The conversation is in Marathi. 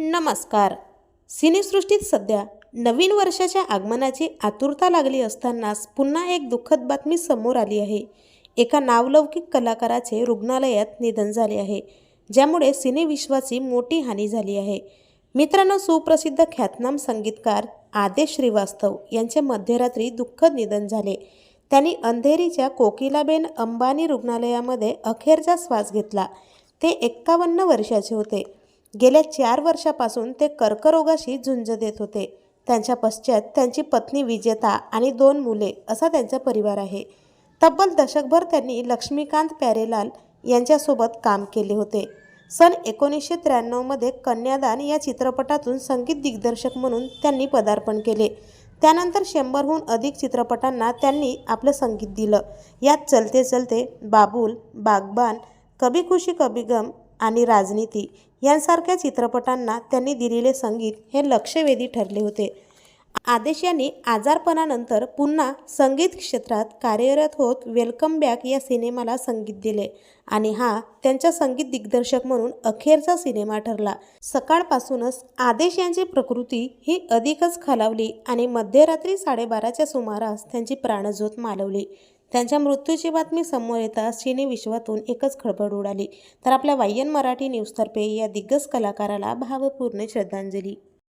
नमस्कार. सिनेसृष्टीत सध्या नवीन वर्षाच्या आगमनाची आतुरता लागली असतानाच पुन्हा एक दुःखद बातमी समोर आली आहे. एका नावलौकिक कलाकाराचे रुग्णालयात निधन झाले आहे ज्यामुळे सिनेविश्वाची मोठी हानी झाली आहे. मित्रांनो सुप्रसिद्ध ख्यातनाम संगीतकार आदेश श्रीवास्तव यांचे मध्यरात्री दुःखद निधन झाले. त्यांनी अंधेरीच्या कोकिलाबेन अंबानी रुग्णालयामध्ये अखेरचा श्वास घेतला. ते एक्कावन्न वर्षाचे होते. गेल्या चार वर्षापासून ते कर्करोगाशी झुंज देत होते. त्यांच्या पश्चात त्यांची पत्नी विजेता आणि दोन मुले असा त्यांचा परिवार आहे. तब्बल दशकभर त्यांनी लक्ष्मीकांत प्यारेलाल यांच्यासोबत काम केले होते. सन एकोणीसशे त्र्याण्णवमध्ये कन्यादान या चित्रपटातून संगीत दिग्दर्शक म्हणून त्यांनी पदार्पण केले. त्यानंतर शंभरहून अधिक चित्रपटांना त्यांनी आपलं संगीत दिलं. यात चलते चलते बाबूल बागबान कभी खुशी कभी गम आणि राजनीती यांसारख्या चित्रपटांना त्यांनी दिलेले संगीत हे लक्षवेधी ठरले होते. आदेश यांनी आजारपणानंतर पुन्हा संगीत क्षेत्रात कार्यरत होत वेलकम बॅक या सिनेमाला संगीत दिले. आणि हा त्यांच्या संगीत दिग्दर्शक म्हणून अखेरचा सिनेमा ठरला. सकाळपासूनच आदेश यांची प्रकृती ही अधिकच खालावली आणि मध्यरात्री साडेबाराच्या सुमारास त्यांची प्राणज्योत मालवली. त्यांच्या मृत्यूची बातमी समोर येताच सिने विश्वातून एकच खळबळ उडाली. तर आपल्या वाय्यन मराठी न्यूजतर्फे या दिग्गज कलाकाराला भावपूर्ण श्रद्धांजली.